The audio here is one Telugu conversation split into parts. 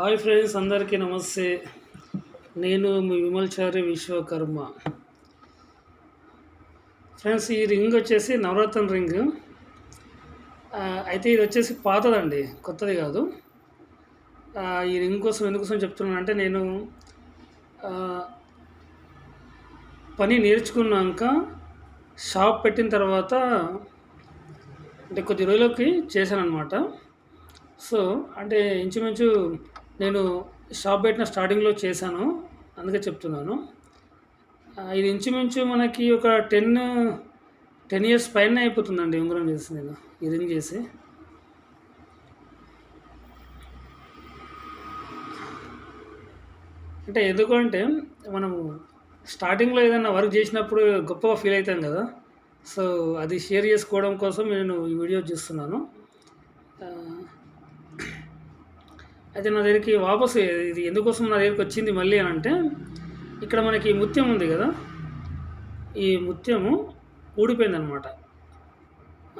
హాయ్ ఫ్రెండ్స్ అందరికీ నమస్తే. నేను మీ విమల్చారి విశ్వకర్మ. ఫ్రెండ్స్ ఈ రింగ్ వచ్చేసి నవరత్న రింగ్. అయితే ఇది వచ్చేసి పాతదండి కొత్తది కాదు. ఈ రింగ్ కోసం ఎందుకోసం చెప్తున్నానంటే నేను పని నేర్చుకున్నాక షాప్ పెట్టిన తర్వాత అంటే కొద్ది రోజులకి చేశాను అనమాట సో అంటే ఇంచుమించు నేను షాప్ పెట్టిన స్టార్టింగ్లో చేశాను. అందుకే చెప్తున్నాను. ఇది ఇంచుమించు మనకి ఒక టెన్ టెన్ ఇయర్స్ పైన అయిపోతుందండి ఉంగరం చేసి నేను ఈ రింగ్ చేసి. అంటే ఎందుకంటే మనము స్టార్టింగ్లో ఏదైనా వర్క్ చేసినప్పుడు గొప్పగా ఫీల్ అవుతాం కదా. సో అది షేర్ చేసుకోవడం కోసం నేను ఈ వీడియో చూస్తున్నాను. అయితే నా దగ్గరికి వాపసు ఇది ఎందుకోసం నా దగ్గరికి వచ్చింది మళ్ళీ అని అంటే ఇక్కడ మనకి ముత్యం ఉంది కదా ఈ ముత్యము ఊడిపోయింది అనమాట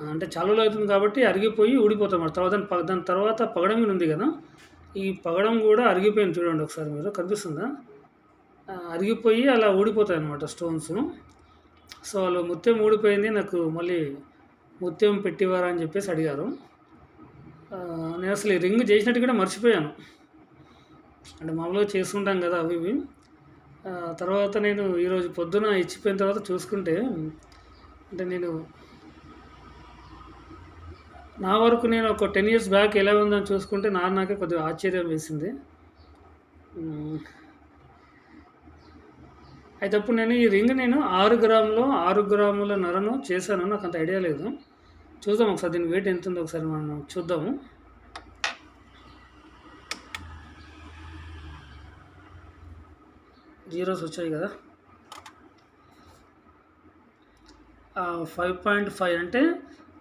అంటే చాలా అవుతుంది కాబట్టి అరిగిపోయి ఊడిపోతాం తర్వాత దాని ప- దాని తర్వాత పగడం మీద ఉంది కదా ఈ పగడం కూడా అరిగిపోయింది చూడండి ఒకసారి మీరు కనిపిస్తుందా? అరిగిపోయి అలా ఊడిపోతాయి అనమాట స్టోన్స్. సో వాళ్ళు ముత్యం ఊడిపోయింది నాకు మళ్ళీ ముత్యం పెట్టివారా అని చెప్పేసి అడిగారు. నేను అసలు ఈ రింగ్ చేసినట్టు కూడా మర్చిపోయాను. అంటే మామూలుగా చేసుకుంటాం కదా అవి ఇవి. తర్వాత నేను ఈరోజు పొద్దున ఇచ్చిపోయిన తర్వాత చూసుకుంటే అంటే నేను నా వరకు నేను ఒక టెన్ ఇయర్స్ బ్యాక్ ఎలా ఉందని చూసుకుంటే నా నాకే కొద్దిగా ఆశ్చర్యం వేసింది. అయితే అప్పుడు నేను ఈ రింగ్ నేను ఆరు గ్రాములు ఆరు గ్రాముల నరను చేశాను. నాకు అంత ఐడియా లేదు. చూద్దాం ఒకసారి దీని వెయిట్ ఎంత ఉందో ఒకసారి మనం చూద్దాము. జీరోస్ వచ్చాయి కదా. ఫైవ్ పాయింట్ ఫైవ్ అంటే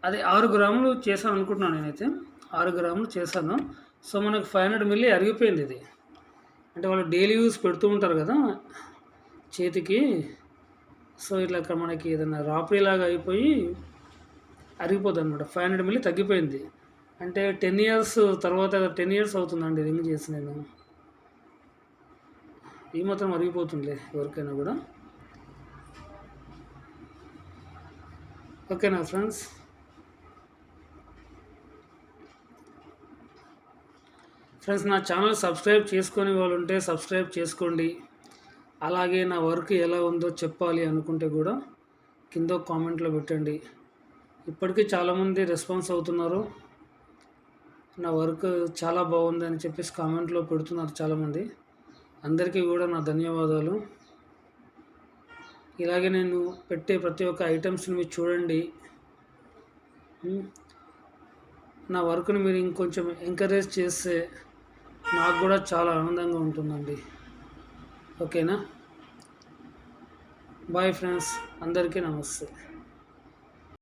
అది ఆరు గ్రాములు చేశాను అనుకుంటున్నాను నేనైతే. ఆరు గ్రాములు చేశాను. సో మనకు ఫైవ్ హండ్రెడ్ మిల్లీ అరిగిపోయింది ఇది. అంటే వాళ్ళు డైలీ యూస్ పెడుతూ ఉంటారు కదా చేతికి. సో ఇట్లా అక్కడ మనకి ఏదైనా రాపిడిలాగా అయిపోయి అరిగిపోద్ది అనమాట ఫైవ్ హండ్రెడ్ మిల్లీ తగ్గిపోయింది. అంటే టెన్ ఇయర్స్ తర్వాత టెన్ ఇయర్స్ అవుతుందండి రింగ్ చేసి నేను. ఈ మాత్రం అరిగిపోతుందిలే ఎవరికైనా కూడా. ఓకేనా ఫ్రెండ్స్ ఫ్రెండ్స్ నా ఛానల్ సబ్స్క్రైబ్ చేసుకొని వాళ్ళు ఉంటే సబ్స్క్రైబ్ చేసుకోండి. అలాగే నా వర్క్ ఎలా ఉందో చెప్పాలి అనుకుంటే కూడా కింద కామెంట్లో పెట్టండి. ఇప్పటికీ చాలామంది రెస్పాన్స్ అవుతున్నారు. నా వర్క్ చాలా బాగుంది అని చెప్పేసి కామెంట్లో పెడుతున్నారు చాలామంది అందరికీ కూడా నా ధన్యవాదాలు. ఇలాగే నేను పెట్టే ప్రతి ఒక్క ఐటమ్స్ని మీరు చూడండి. నా వర్క్ని మీరు ఇంకొంచెం ఎంకరేజ్ చేస్తే నాకు కూడా చాలా ఆనందంగా ఉంటుందండి. ఓకేనా? బాయ్ ఫ్రెండ్స్ అందరికీ నమస్తే.